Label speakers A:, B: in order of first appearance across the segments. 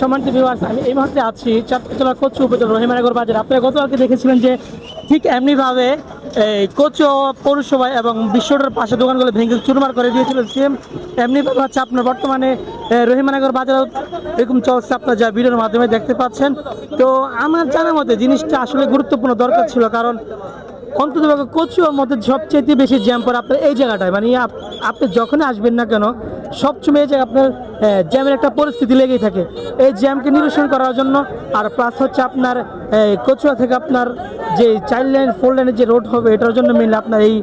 A: সমান্তি viewers আমি এই মুহূর্তে আছি চাঁদপুতলা কচু উপজেলা রহিমানগর বাজার। আপনারা গতকালকে দেখেছিলেন যে ঠিক এমনিভাবে এই কচু পৌরসভা এবং বিশ্বটার পাশে দোকানগুলো ভেঙে চুরমার করে দিয়েছিল সেম এমনিভাবে হচ্ছে আপনার বর্তমানে রহিমানগর বাজার এরকম চলছে আপনার যা ভিডিওর মাধ্যমে দেখতে পাচ্ছেন। তো আমার জানা মতে জিনিসটা আসলে গুরুত্বপূর্ণ দরকার ছিল কারণ অন্তত কচুর মধ্যে সবচেয়ে বেশি জ্যাম পড়ে আপনার এই জায়গাটায়। মানে আপনি যখনই আসবেন না কেন, সবসময় এই জায়গায় আপনার জ্যামের একটা পরিস্থিতি লেগেই থাকে। এই জ্যামকে নিরসন করার জন্য আর প্লাস হচ্ছে আপনার কচুয়া থেকে আপনার যে চাইল্ড লাইন ফোর লাইনের যে রোড হবে, এটার জন্য মেনলি আপনার এই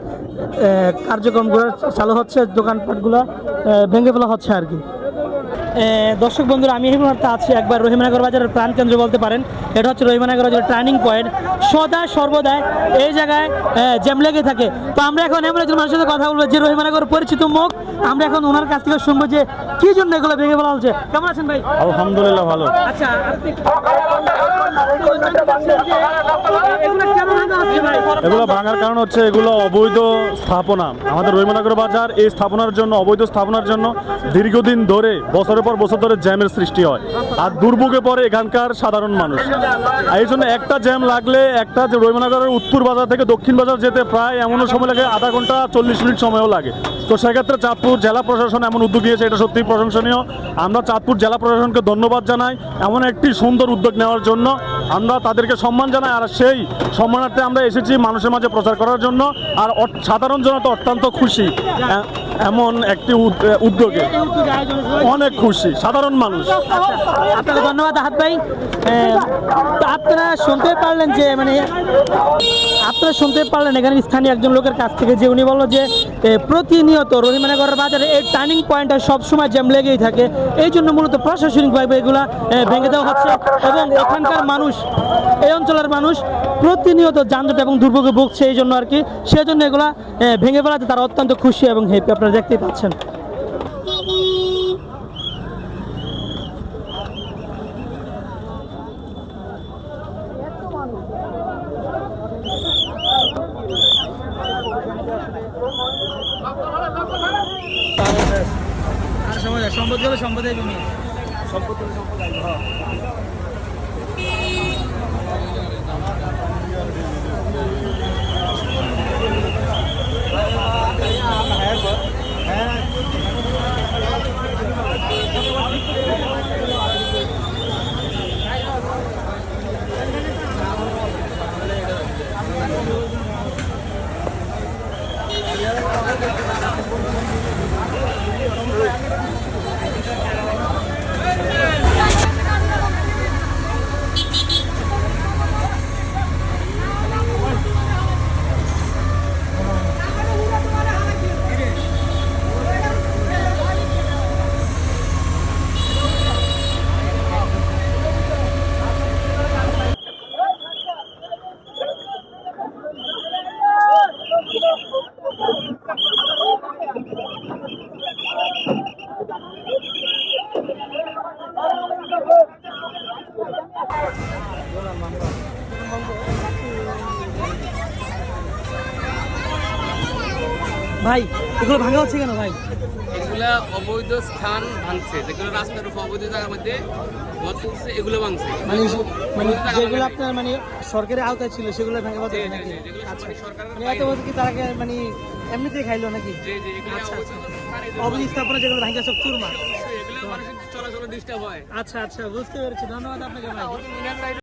A: কার্যক্রমগুলো চালু হচ্ছে, দোকানপাটগুলো ভেঙে ফেলা হচ্ছে আর কি। দর্শক বন্ধুরা আমি এই মুহূর্তে আছি একবার রহিমানগর বাজারের প্রাণকেন্দ্র বলতে পারেন। এটা হচ্ছে রহিমানগর বাজারের টার্নিং পয়েন্ট। সদা সর্বদাই এই জায়গায় জ্যাম লেগে থাকে। তো আমরা এখন এমন একজন মানুষের সাথে কথা বলব যে রহিমানগর পরিচিত মুখ। আমরা এখন ওনার কাছ থেকে শুনব যে কি জন্য এগুলো ভেঙে বলা হচ্ছে। কেমন আছেন ভাই?
B: আলহামদুলিল্লাহ ভালো।
A: আচ্ছা আপনি এগুলো
B: ভাঙার কারণ হচ্ছে এগুলো অবৈধ স্থাপনা। আমাদের রহিমানগর বাজার এই স্থাপনার জন্য, অবৈধ স্থাপনার জন্য দীর্ঘদিন ধরে, বছরের পর বছর ধরে জ্যামের সৃষ্টি হয়। আর দুর্ভোগে পড়ে এখানকার সাধারণ মানুষ। এই জন্য একটা জ্যাম লাগলে একটা রহিমানগরের উত্তর বাজার থেকে দক্ষিণ বাজার যেতে প্রায় এমনও সময় লাগে, আধা ঘণ্টা চল্লিশ মিনিট সময়ও লাগে। তো সেক্ষেত্রে চাঁদপুর জেলা প্রশাসন এমন উদ্যোগ নিয়েছে, এটা সত্যিই প্রশংসনীয়। আমরা চাঁদপুর জেলা প্রশাসনকে ধন্যবাদ জানাই। এমন একটি সুন্দর উদ্যোগ নেওয়ার জন্য আমরা তাদেরকে সম্মান জানাই আর সেই সম্মানার্থে আমরা এসেছি মানুষের মাঝে প্রচার করার জন্য। আর সাধারণ জনতা অত্যন্ত খুশি। এমন একটি উদ- উদ্যোগে অনেক খুশি, সাধারণ মানুষ।
A: আপনাকে ধন্যবাদ আহাত ভাই। আপনারা শুনতে পারলেন যে মানে আপনারা শুনতে পারলেন, এখানে স্থানীয় একজন লোকের কাছ থেকে যে উনি বলল যে প্রতিনিয়ত রহিমানগরের বাজারে এই টার্নিং পয়েন্টটা সবসময় জ্যাম লেগেই থাকে। এই জন্য মূলত প্রশাসনিকভাবে এগুলা ভেঙে দেওয়া হচ্ছে এবং এখানকার মানুষ, এই অঞ্চলের মানুষ প্রতিনিয়ত যানজট এবং দুর্ভোগে ভুগছে এই জন্য আর কি। সেই জন্য এগুলা ভেঙে ফেলাতে তারা অত্যন্ত খুশি এবং হ্যাপি আপনারা দেখতেই পাচ্ছেন। সম্পদ সম্পদ গেলে সম্পদ তুমি Thank you. ভাই এগুলো ভাঙা হচ্ছে কেন ভাই?
C: এগুলা অবৈধ স্থান ভাঙছে। যেগুলো রাস্তার উপর অবৈধ জায়গার মধ্যে এগুলো ভাঙছে।
A: মানে মানে যেগুলো আপনার মানে সরকারের আওতায় ছিল সেগুলো ভেঙে নাকি? আচ্ছা।
C: মানে
A: মানে এত বছর কি তারা মানে এমনিতেই খাইলো নাকি? আচ্ছা,
C: অবৈধ
A: আচ্ছা। অবৈধ স্থাপনা যেগুলো ভাঙা সব
C: চলাচলে ডিস্টার্ব হয়।
A: আচ্ছা আচ্ছা বুঝতে পেরেছি। ধন্যবাদ আপনাকে ভাই।